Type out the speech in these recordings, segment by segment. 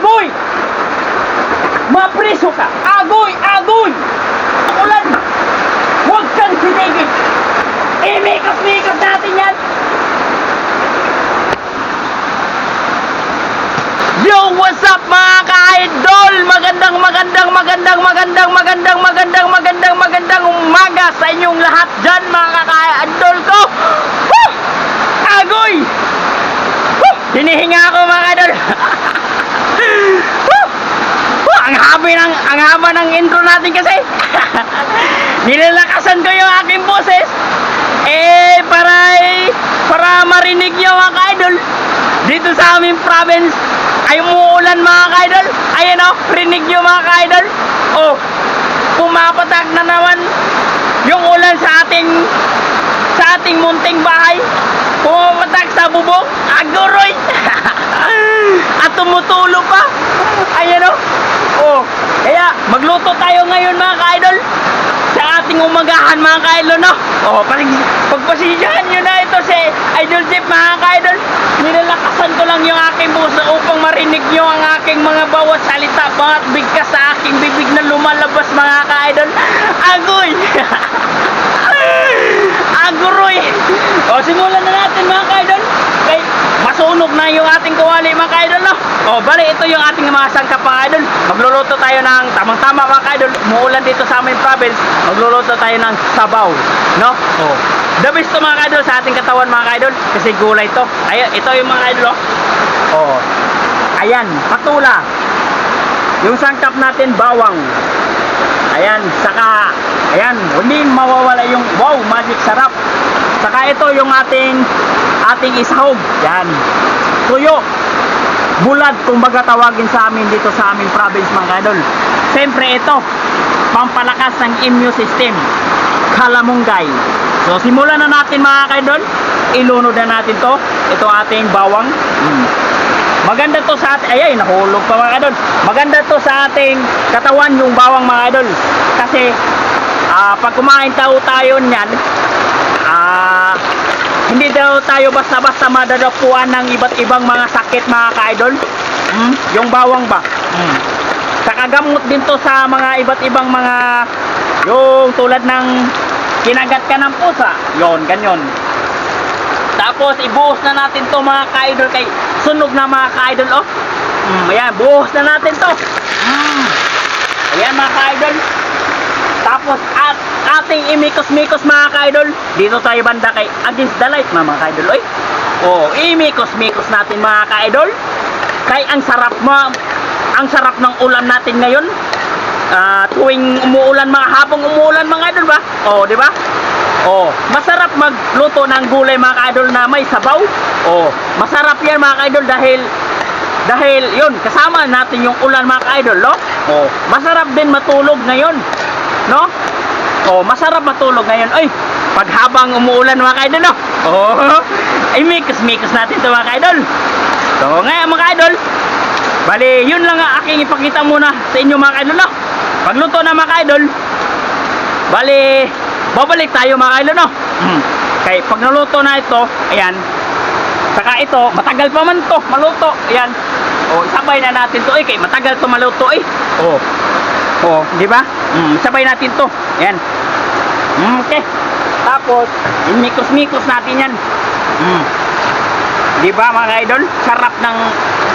Agoy! Mapriso ka! Agoy! Agoy! Ulan! Huwag kang sinigit! I-makeup-makeup natin yan! Yo, what's up mga ka-idol? Magandang, magandang, magandang, magandang, magandang, magandang, magandang, magandang umaga sa inyong lahat dyan mga ka-idol ko! Woo! Agoy! Woo! Hinihinga ako mga idol! Ang haba ng, ang haba ng intro natin kasi! Nilalakasan ko yung aking boses! Eh, para, para marinig nyo mga ka-idol dito sa aming province ay umuulan mga ka-idol. Ayan o, rinig nyo mga ka-idol. Oh, pumapatak na naman yung ulan sa ating sa ating munting bahay pumapatak sa bubong? Aguroy! At tumutulo pa! Ayan o oh, kaya magluto tayo ngayon mga ka-idol. Sa ating umagahan mga ka-idol no? Oh, pag, pagpasisyahan nyo na ito si Idol Jeep mga ka-idol. Nilalakasan ko lang yung aking puso upang marinig nyo ang aking mga bawat salita bawat bigkas sa aking bibig na lumalabas mga ka-idol. Agoy aguroy. O simulan na natin mga ka-idol. Kay masunog na yung ating kuwali mga ka-idol no? O bali ito yung ating mga sangkap mga idol magluluto tayo ng tamang tama mga ka-idol. Umuulan dito sa aming province. Magluluto tayo ng sabaw no? O the best to mga ka-idol sa ating katawan mga ka-idol. Kasi gulay to. Ayan ito yung mga idol oh. oh ayan patula. Yung sangkap natin bawang. Ayan saka ayan hindi mawawala yung wow magic sarap. Saka ito yung ating ating ishog yan tuyo. Bulad kung baga tawagin sa amin dito sa aming province mga idol. Siyempre ito pampalakas ng immune system. Kalamunggay so simulan na natin mga idol ilunod na natin to. Ito ating bawang. Mm. maganda to sa ating ayay nahulog pa mga idol maganda to sa ating katawan yung bawang mga idol kasi ah, pag kumain daw tayo niyan ah hindi daw tayo basta-basta madadapuan ng iba't ibang mga sakit mga ka-idol. Mm, yung bawang ba? Mm. saka gamot din to sa mga iba't ibang mga yung tulad ng kinagat ka ng pusa. Yon ganyan. Tapos ibuhos na natin to mga ka-idol kay sunog na mga ka-idol oh. Mm, ayan buhos na natin to. Mm. ayan mga ka-idol tapos at ating imikos-mikos mga ka-idol dito tayo banda kay against the light mga ka-idol. Oy! Oh imikos-mikos natin mga ka-idol. Kay ang sarap mo ang sarap ng ulam natin ngayon. Ah, tuwing umuulan mga hapong umuulan mga idol ba? Oh di ba? Oh masarap magluto ng gulay mga ka-idol na may sabaw. Oh masarap yan mga ka-idol dahil dahil yun kasama natin yung ulan mga ka-idol no? Oh masarap din matulog ngayon no oh masarap matulog ngayon ay pag habang umuulan mga ka-idol no oh ay mikos natin to mga ka-idol so ngayon mga ka-idol Bali, yun lang ang aking ipakita muna sa inyo mga ka-idol no. Pagluto na mga ka-idol, bali, babalik tayo mga ka-idol no. Hmm. Kay pag naluto na ito, ayan, saka ito, matagal pa man to maluto. Ayan. O, sabay na natin to eh, kay matagal to maluto eh. O, o, di ba? Hmm, sabay natin to. Ayan. Hmm, okay. Tapos, imikos-mikos natin yan. Hmm. Di ba mga idol? Sarap ng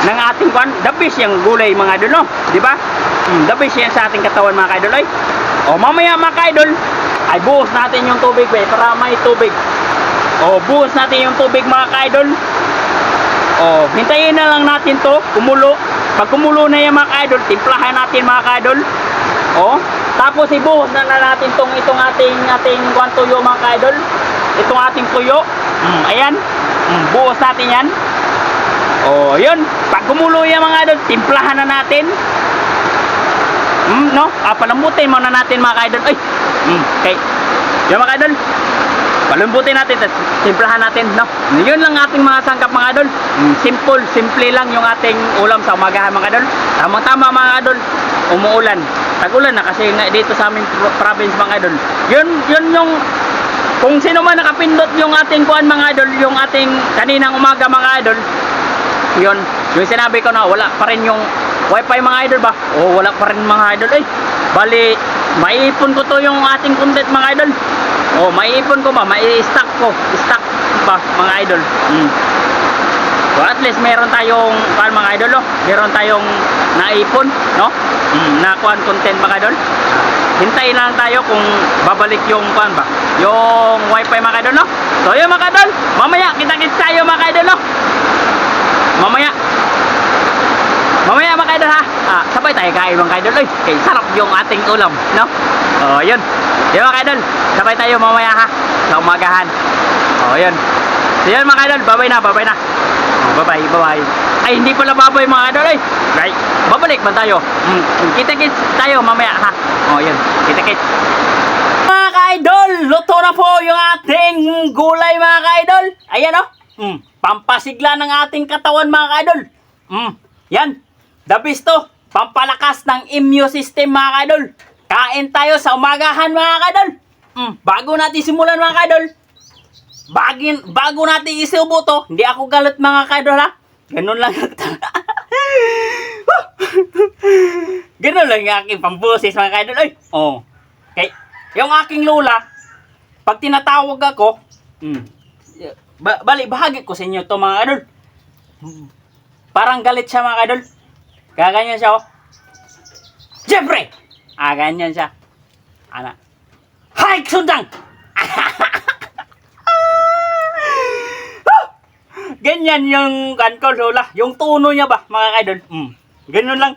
ng ating kwan. The best yung gulay mga idol? Di ba? Mm, the best yan sa ating katawan mga idol, ay. O mamaya mga idol, ay buhos natin yung tubig, be, para may tubig. O buhos natin yung tubig mga idol. O hintayin na lang natin to, kumulo. Pag kumulo na yan mga idol, timplahan natin mga idol. O, tapos ibuhos na, na natin tong itong ating ating kwan tuyo mga idol. Itong ating tuyo. Mm, ayan. Mm, buhos natin yan. Oh, yun. Pag kumulo yan mga idol, timplahan na natin. Mm, no? Ah, palambutin muna natin mga idol. Ay. Mm, okay. Yan mga idol. Palambutin natin, tas timplahan natin, no? Yun lang ating mga sangkap mga idol. Mm, simple, simple lang yung ating ulam sa umagahan mga idol. Tamang-tama mga idol. Umuulan. Tag-ulan na kasi nga dito sa aming pro- province mga idol. Yun, yun yung kung sino man nakapindot yung ating kuan mga idol, yung ating kaninang umaga mga idol, yun, yung sinabi ko na wala pa rin yung wifi mga idol ba? Oh, wala pa rin mga idol eh. Bali, maiipon ko to yung ating content mga idol. Oh, maiipon ko ba? Mai-stack ko. Stack ba mga idol? Mm. So at least meron tayong kan mga idol no? Meron tayong naipon, no? Na kuan content mga idol. Hintayin lang tayo kung babalik yung kuan ba? Yung wifi mga idol no? So yun mga idol, mamaya kita-kits tayo mga idol no? Mamaya Mamaya mga idol ha. Ah, sabay tayo kain mga idol. Oy, kay sarap yung ating ulam, no? Oh, yun. Yun mga idol. Sabay tayo mamaya ha. Sa umagahan. Oh, yun. So yun mga idol, babay na, babay na. Oh, bye-bye, bye-bye. Ay, hindi pala babay mga idol. Ay, right. Babalik man tayo. Mm. Kita-kits tayo mamaya ha. Oh, yun. Kita-kits. Mga ka-idol, luto na po yung ating gulay mga ka-idol. Ayan o. Mm, pampasigla ng ating katawan mga ka-idol. Mm, yan. The best to. Pampalakas ng immune system mga ka-idol. Kain tayo sa umagahan mga ka-idol. Mm, bago natin simulan mga ka-idol. Bagin, bago natin isubo to, hindi ako galit mga ka-idol ha. Ganun lang. Ganun lang yung aking pambusis mga ka-idol. Ay, oh. Okay. Yung aking lola, pag tinatawag ako, mm, ba- bali, bahagi ko sa inyo to mga idol. Parang galit siya mga idol. Gaganyan siya oh. Siyempre! Ah, ganyan siya. Ana. Hay, sundang! Ganyan yung kan ko, Lola. Yung tono niya ba, mga idol? Mm. Ganun lang.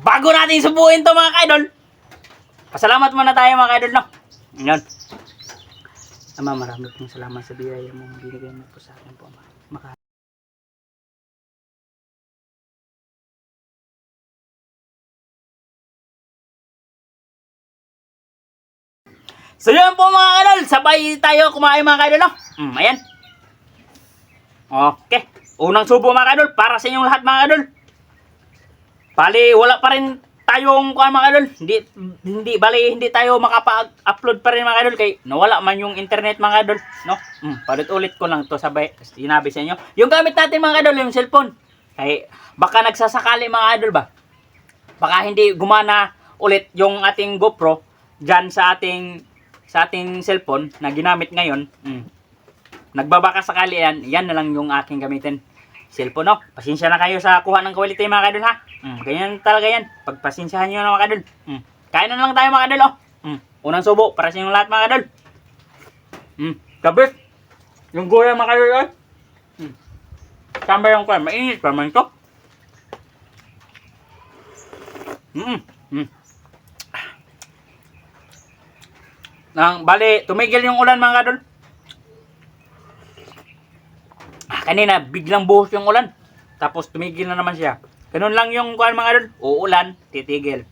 Bago natin subuhin to mga idol, Pasalamat muna tayo mga idol, no? Yan. Ama, marami pong salamat sa biyaya mo. Binigay mo po sa akin po, Ama. Maka So yun po mga idol, sabay tayo kumain mga idol, no? Mm, ayan. Okay. Unang subo mga idol, para sa inyong lahat mga idol. Bali, wala pa rin tayong kuha mga idol. Hindi, hindi, bali, hindi tayo makapa-upload pa rin mga idol kay nawala man yung internet mga idol. No? Mm, palit ulit ko lang to sabay, sinabi sa inyo. Yung gamit natin mga idol, yung cellphone. Kay, baka nagsasakali mga idol ba? Baka hindi gumana ulit yung ating GoPro dyan sa ating sa ating cellphone na ginamit ngayon. Mm. Nagbabaka sakali yan, yan na lang yung aking gamitin cellphone, no? Pasensya na kayo sa kuha ng quality, mga kadol, ha? Mm, ganyan talaga yan. Pagpasensyahan nyo na, mga kadol. Mm. Kain na lang tayo, mga kadol, oh. Mm. Unang subo, para sa inyong lahat, mga kadol. Mm. Kabit. Yung goya, mga kadol, oh. Mm. Tamba yung kwan. Mainit pa man to. Mm. Mm. Nang bali, tumigil yung ulan mga kadol. Ah, kanina, biglang buhos yung ulan. Tapos tumigil na naman siya. Ganun lang yung kuan mga idol. Uulan, titigil.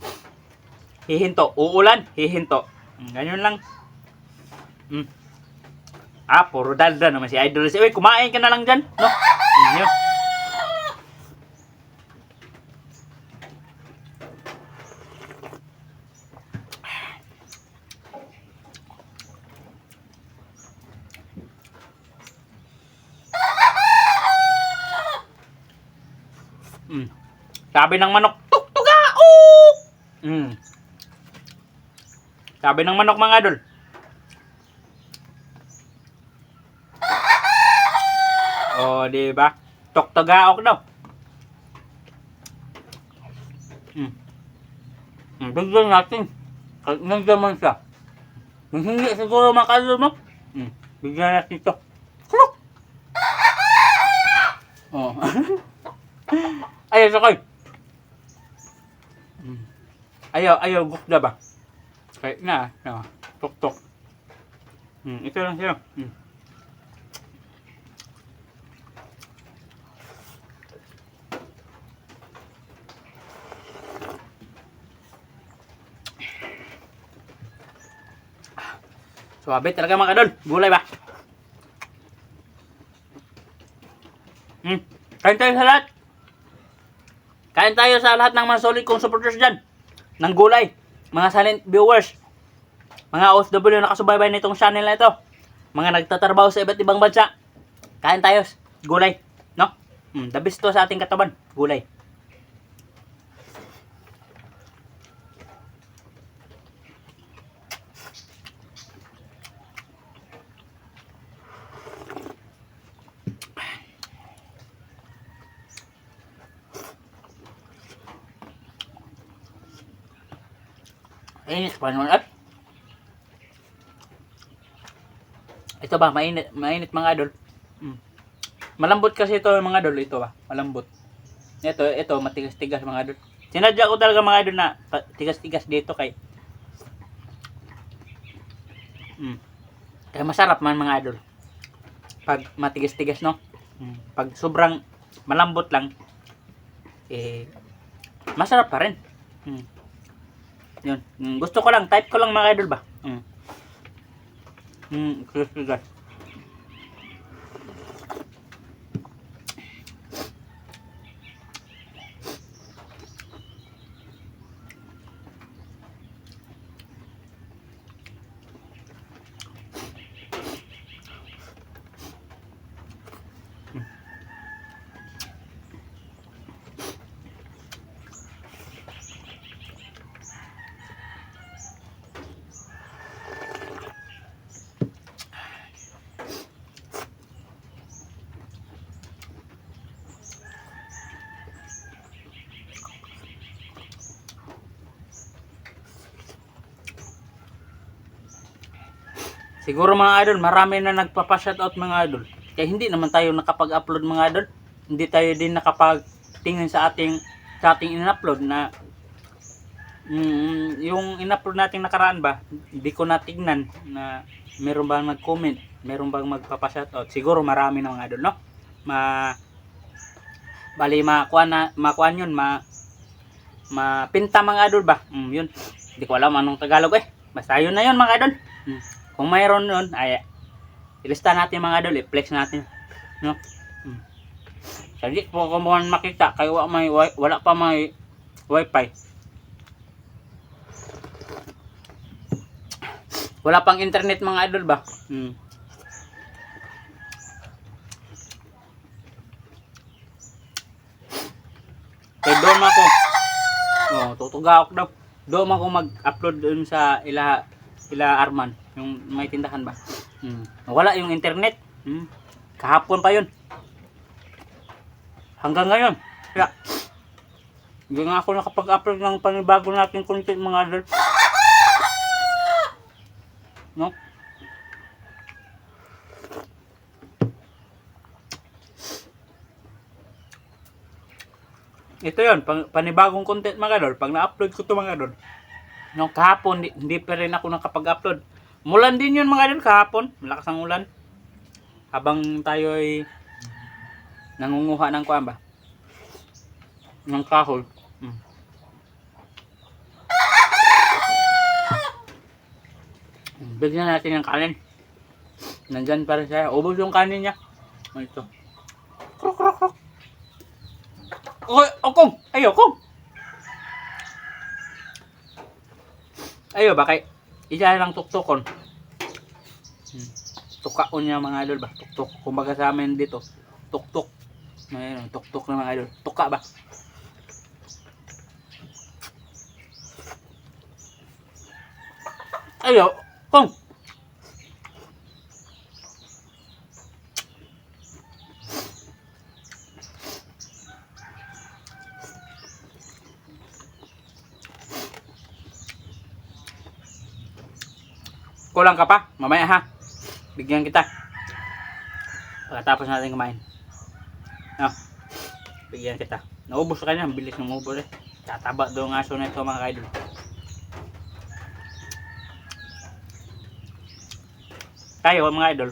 Hihinto, uulan, hihinto. Mm, Ganyan lang. Mm. Ah, puro dalda naman si Idol. Uy, kumain ka na lang dyan. No? Yun. Mm. Sabi ng manok, tuktuga! Oh! Mm. Sabi ng manok mga idol. Oh, di ba? Tuktugaok daw. Mm. Mm, bigyan natin. Kahit nandiyan siya. Kung hindi siguro makalo mo, mm, bigyan natin ito. Kruk! Oh. Ayaw, sakay. Ayaw, ayaw, gukda ba? Kahit na, no, tok tok. Mm, ito lang siya. Mm. Suwabe talaga mga kadol. Gulay ba? Hmm. Kain tayo sa lahat. Kain tayo sa lahat ng mga solid kong supporters dyan. Ng gulay. Mga silent viewers. Mga OFW na nakasubaybay nitong channel na ito. Mga nagtatrabaho sa iba't ibang bansa. Kain tayo. Gulay. No? Hmm, the best to sa ating katawan. Gulay. Mainit pa naman. At, ito ba, mainit, mainit mga idol. Mm. Malambot kasi ito mga idol. Ito ba, malambot. Ito, ito, matigas-tigas mga idol. Sinadya ko talaga mga idol na tigas-tigas dito kay Mm. Kaya masarap man mga idol. Pag matigas-tigas no. Mm. Pag sobrang malambot lang eh masarap pa rin. Mm. Yun. Mm, gusto ko lang, type ko lang mga idol ba. Mm. Mm, crispy guys. Siguro mga idol, marami na nagpapa-shoutout mga idol. Kaya hindi naman tayo nakapag-upload mga idol. Hindi tayo din nakapag-tingin sa ating sa ating in-upload na mm, yung in-upload nating nakaraan ba, hindi ko natignan na meron bang nag-comment, meron bang magpapa-shoutout. Siguro marami na mga idol, no? Ma Bali makuha na makuha yun, ma mapinta mga idol ba? Mm, yun. Hindi ko alam anong Tagalog eh. Basta yun na yun mga idol. Mm. Kung mayroon nun, ay ilista natin mga idol, i-flex natin. No? Hmm. Hindi po mo makita, kaya wala, may, wala pa may wifi. Wala pang internet mga idol ba? Hmm. Kaya doon ako. Oh, tutuga ako daw. Doon ako mag-upload dun sa ila ila Arman, yung may tindahan ba? Hmm. Wala yung internet. Hmm. Kahapon pa yun. Hanggang ngayon. Kaya, hindi nga ako nakapag-upload ng panibago natin content mga idol. No? Ito yon panibagong content mga idol. Pag na-upload ko to mga idol, No, kahapon, hindi, hindi pa rin ako nakapag-upload. Mulan din yun mga idol kahapon. Malakas ang ulan. Habang tayo ay nangunguha ng kuwan ba? Ng kahol. Mm. Bigyan natin ng kanin. Nandyan pa rin siya. Ubos yung kanin niya. O, Ito. Krok, krok, krok. Oy, okong! Ay, okong! Ayo ba isa lang tuktukon. Hmm. Tukaon niya mga idol ba? Tuktok. Kumbaga sa amin dito, tuktok. Ayun, tuktok na mga idol. Tuka ba? Ayo, kong. Kulang ka pa? Mamaya ha. Bigyan kita. Pagkatapos natin kumain. No. Bigyan kita. Naubos ka na. Bilis ng ubos eh. Tataba daw ang aso na ito mga kaidol. Tayo mga idol.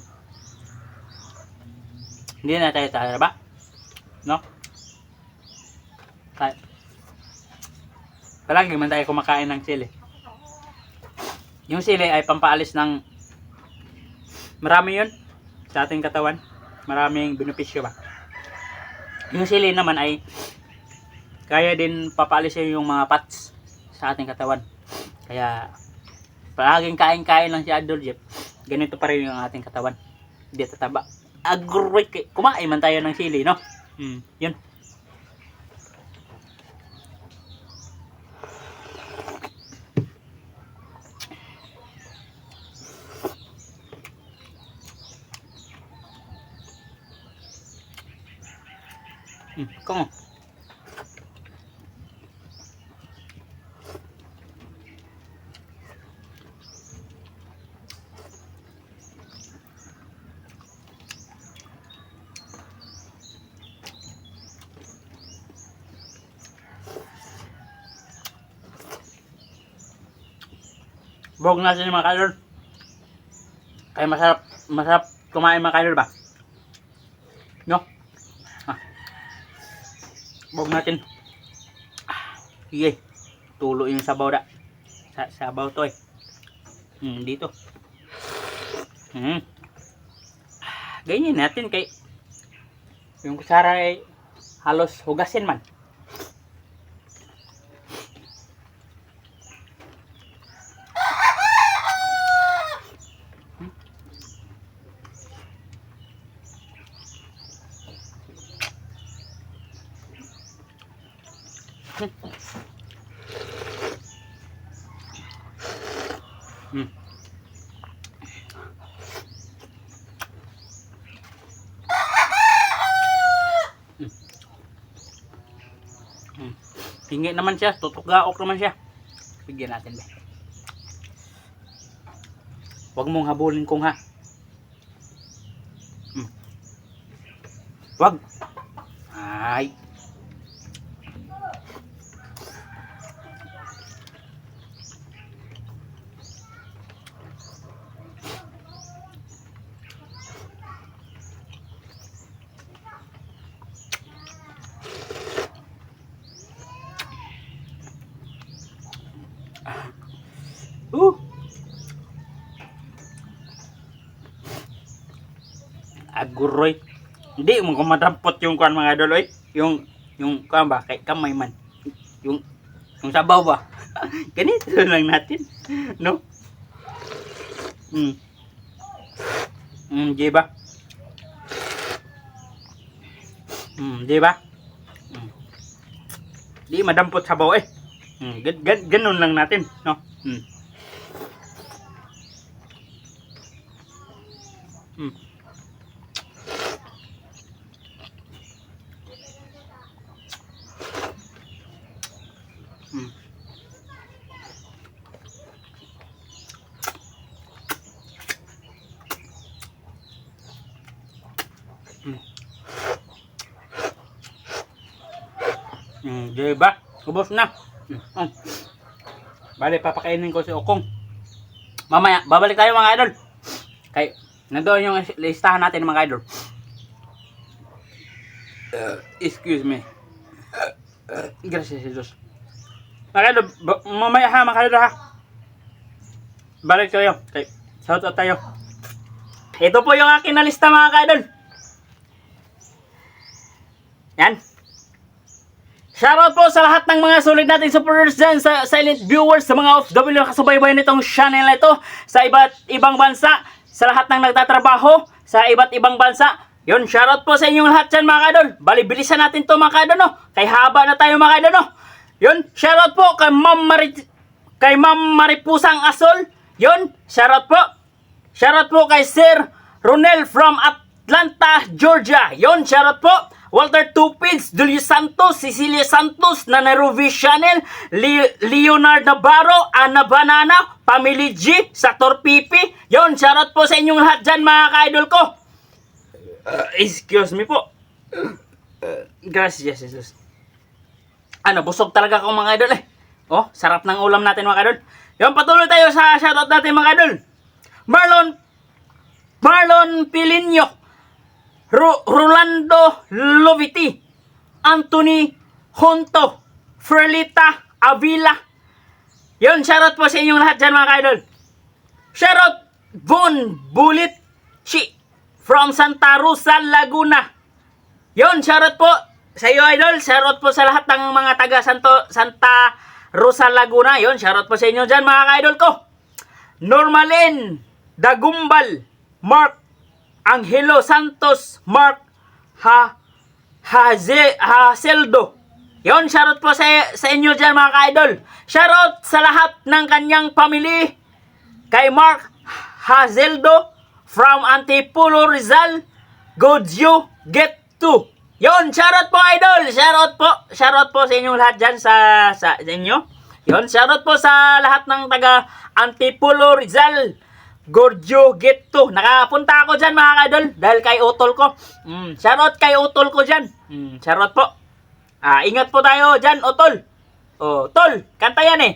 Hindi na tayo tataba. No? Tayo. Palagi man tayo kumakain ng sili. Yung sili ay pampaalis ng marami yun sa ating katawan. Maraming benepisyo ba. Yung sili naman ay kaya din papaalis yung mga fats sa ating katawan. Kaya palaging kain-kain lang si Adol Jeff. Ganito pa rin yung ating katawan. Hindi tataba. Agree. Kumain man tayo ng sili, no? Hmm, yun. Hmm, kung Bog natin yung mga kaidol. Kaya masarap, masarap kumain mga kaidol ba? No? Ah. Bog natin. Ah, Sige. Tulo yung sabaw da. Sa sabaw to eh. Hmm, dito. Hmm. Ganyan natin kay yung kusara ay halos hugasin man. Hmm. Hmm. Hingi naman siya, tutugaok naman siya. Bigyan natin ba. Huwag mong habulin kong ha. Hmm. Huwag. Ay. Uh. Aguroy. Hindi mo ko madampot yung kuan mga idol oy. Yung yung kuan ba kay kamay man. Yung yung sabaw ba. Ganito lang natin. No? Hmm. Hmm, di ba? Hmm, di ba? Hmm. Di madampot sabaw eh. Hmm, gan, gan, ganun lang natin, no? Hmm. Hmm. Hmm. Hmm. Hmm, di ba? Ubos na. Hmm. Bale, papakainin ko si Okong. Mamaya, babalik tayo mga idol. Kay, nandoon yung listahan natin mga idol. Uh, excuse me. Uh, gracias, Jesus. Mga idol, mamaya ha, mga idol ha. Balik tayo. Kay, shout out tayo. Ito po yung akin na lista mga idol. Yan. Shoutout po sa lahat ng mga sulit nating supporters dyan, sa silent viewers, sa mga OFW na kasubaybay nitong channel ito, sa iba't ibang bansa, sa lahat ng nagtatrabaho, sa iba't ibang bansa. Yun, shoutout po sa inyong lahat dyan mga kadol. Bali, bilisan natin to mga kadol, no? Kay haba na tayo mga kadol, no? Yun, shoutout po kay Ma'am Marit kay Ma'am Maripusang Asol. Yun, shoutout po. Shoutout po kay Sir Ronel from Atlanta, Georgia. Yon, shoutout po. Walter Tupids, Julio Santos, Cecilia Santos, Nanaruvi Chanel, Le- Leonard Navarro, Ana Banana, Family G, Sator Pipi. Yon, shoutout po sa inyong lahat dyan mga ka-idol ko. Uh, excuse me po. Gracias, Jesus. Ano, busog talaga akong mga idol eh. Oh, sarap ng ulam natin mga idol. Yon, patuloy tayo sa shoutout natin mga idol. Marlon Marlon Pilinyo, Ro- Rolando Loviti, Anthony Honto, Frelita Avila. Yon, shoutout po sa inyong lahat dyan mga idol. Shoutout Von Bulit Chi from Santa Rosa, Laguna. Yon, shoutout po sa iyo idol. Shoutout po sa lahat ng mga taga Santo, Santa Rosa, Laguna. Yon, shoutout po sa inyo dyan mga idol ko. Normalen Dagumbal, Mark Angelo Santos, Mark Ha Haze Haseldo. Yon, shoutout po sa, sa inyo dyan mga ka-idol. Shoutout sa lahat ng kanyang family. Kay Mark Hazeldo from Antipolo Rizal. Good you get to. Yon, shoutout po idol. Shoutout po. Shoutout po sa inyong lahat dyan sa, sa, sa inyo. Yon, shoutout po sa lahat ng taga Antipolo Rizal. Gorgio Get to. Nakapunta ako dyan mga kadol dahil kay utol ko. Mm, shoutout kay utol ko dyan. Mm, shoutout po. Ah, ingat po tayo dyan, utol. Oh, tol, kanta yan eh.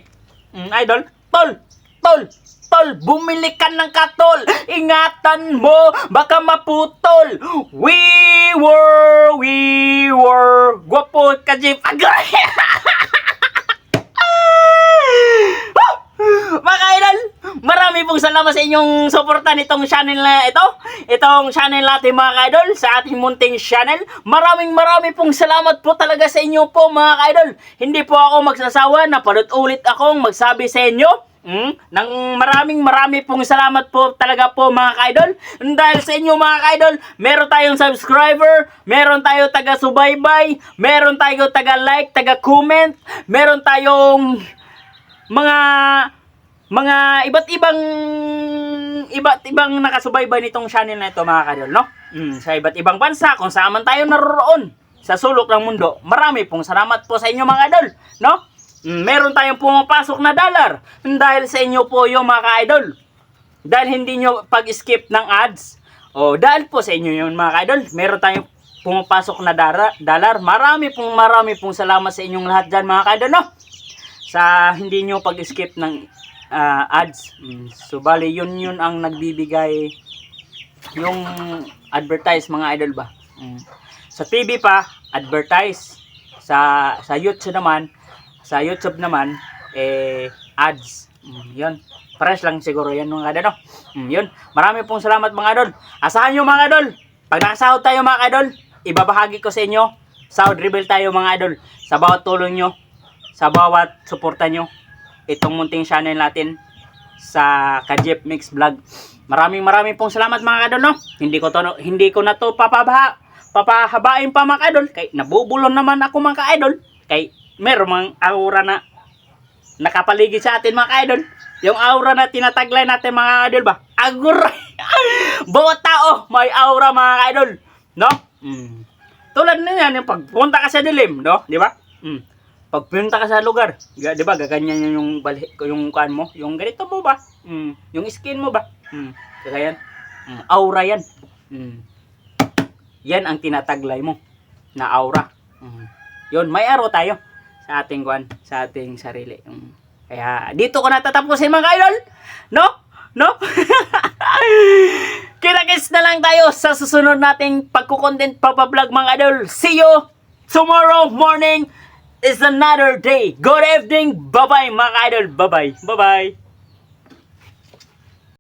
Mm, idol, tol, tol, tol, bumili ka ng katol. Ingatan mo, baka maputol. We were, we were, gwapo ka, Jeep. Agay! Mga idol, marami pong salamat sa inyong suporta nitong channel na ito. Itong channel natin mga idol, sa ating munting channel. Maraming marami pong salamat po talaga sa inyo po mga idol. Hindi po ako magsasawa na palut ulit akong magsabi sa inyo. Mm, nang maraming marami pong salamat po talaga po mga idol. Dahil sa inyo mga idol, meron tayong subscriber, meron tayo taga-subaybay, meron tayo taga-like, taga-comment, meron tayong mga mga iba't ibang iba't ibang nakasubaybay nitong channel na ito mga kadol, no? Mm, sa iba't ibang bansa kung saan man tayo naroroon sa sulok ng mundo. Marami pong salamat po sa inyo mga idol, no? Mm, meron tayong pumapasok na dollar dahil sa inyo po yung mga idol. Dahil hindi nyo pag-skip ng ads, o dahil po sa inyo yun mga idol, meron tayong pumapasok na dollar. Marami pong marami pong salamat sa inyong lahat dyan mga idol, no? Sa hindi nyo pag-skip ng ah, ads. Mm, So, bali, yun yun ang nagbibigay yung advertise mga idol ba. Mm. Sa TV pa, advertise. Sa sa YouTube naman, sa YouTube naman, eh, ads. Mm, yun. Pares lang siguro yan mga idol. Mm, yun. Marami pong salamat mga idol. Asahan nyo mga idol. Pag nakasahod tayo mga idol, ibabahagi ko sa inyo. Sahod reveal tayo mga idol. Sa bawat tulong nyo, sa bawat suporta nyo itong munting channel natin sa Kajep Mix Vlog. Maraming maraming pong salamat mga kadol no. Hindi ko to hindi ko na to papabaha papahabain pa mga kadol kay nabubulon naman ako mga idol kay meron mang aura na nakapaligid sa atin mga idol. Yung aura na tinataglay natin mga idol ba? Agura. Bawat tao may aura mga idol, no? Mm. Tulad na yan, yung pagpunta ka sa dilim, no? Di ba? Mm pag pinunta ka sa lugar, ga- 'di ba, gaganyan yan yung bali, yung kan mo, yung ganito mo ba? Mm, yung skin mo ba? Mm, kaya yan. Mm, aura yan. Mm. Yan ang tinataglay mo na aura. Mm. Yun, may araw tayo sa ating kwan, sa ating sarili. Mm. Kaya dito ko natatapusin mga idol. No? No? Kinakis na lang tayo sa susunod nating pagkukontent papablog mga idol. See you tomorrow morning is another day. Good evening. Bye-bye mga idol. Bye-bye. Bye-bye.